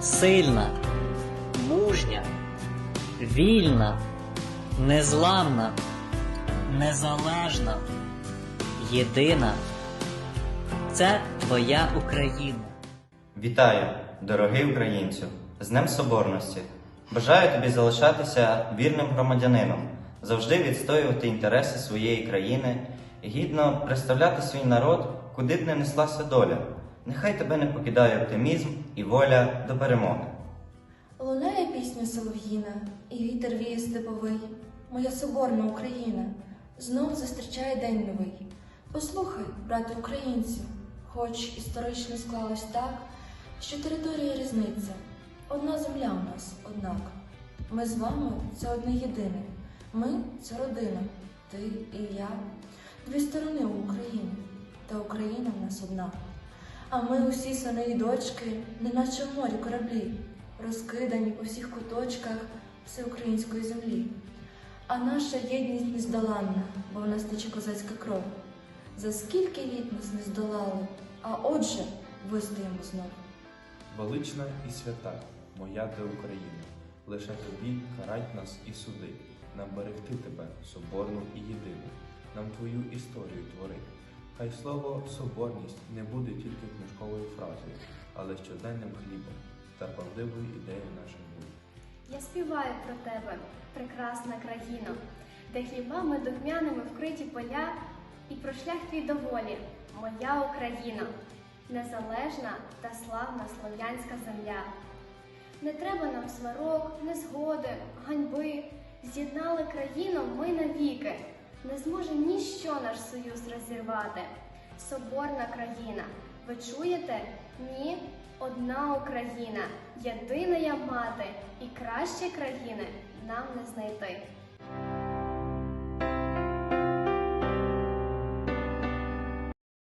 сильна, мужня, вільна, незламна, незалежна, єдина. Це твоя Україна. Вітаю, дорогий українцю, з Днем Соборності. Бажаю тобі залишатися вірним громадянином, завжди відстоювати інтереси своєї країни, гідно представляти свій народ, куди б не неслася доля. Нехай тебе не покидає оптимізм і воля до перемоги. Лунає пісня солов'їна, і вітер віє степовий. Моя соборна Україна знов зустрічає день новий. Послухай, брате українцю, хоч історично склалось так, що територія різниця. Одна земля у нас, однак. Ми з вами це одне єдине. Ми це родина, ти і я, дві сторони у Україні, та Україна в нас одна. А ми усі сини і дочки, неначе в морі кораблі, розкидані по всіх куточках всеукраїнської землі. А наша єдність нездоланна, бо в нас тече козацька кров. За скільки літ нас не здолали, а отже, вистоїмо знов. Велична і свята, моя ти Україна, лише тобі карать нас і суди, нам берегти тебе, соборну і єдину, нам твою історію твори. Хай слово соборність не буде тільки книжковою фразою, але щоденним хлібом та правдивою ідеєю наших будь. Я співаю про тебе, прекрасна країно, де хлібами духмяними вкриті поля, і про шлях твій доволі, моя Україна, незалежна та славна слов'янська земля. Не треба нам сварок, незгоди, ганьби. З'єднали країну ми навіки. Не зможе ніщо наш союз розірвати. Соборна країна. Ви чуєте? Ні, одна Україна, єдина я мати, і краще країни нам не знайти.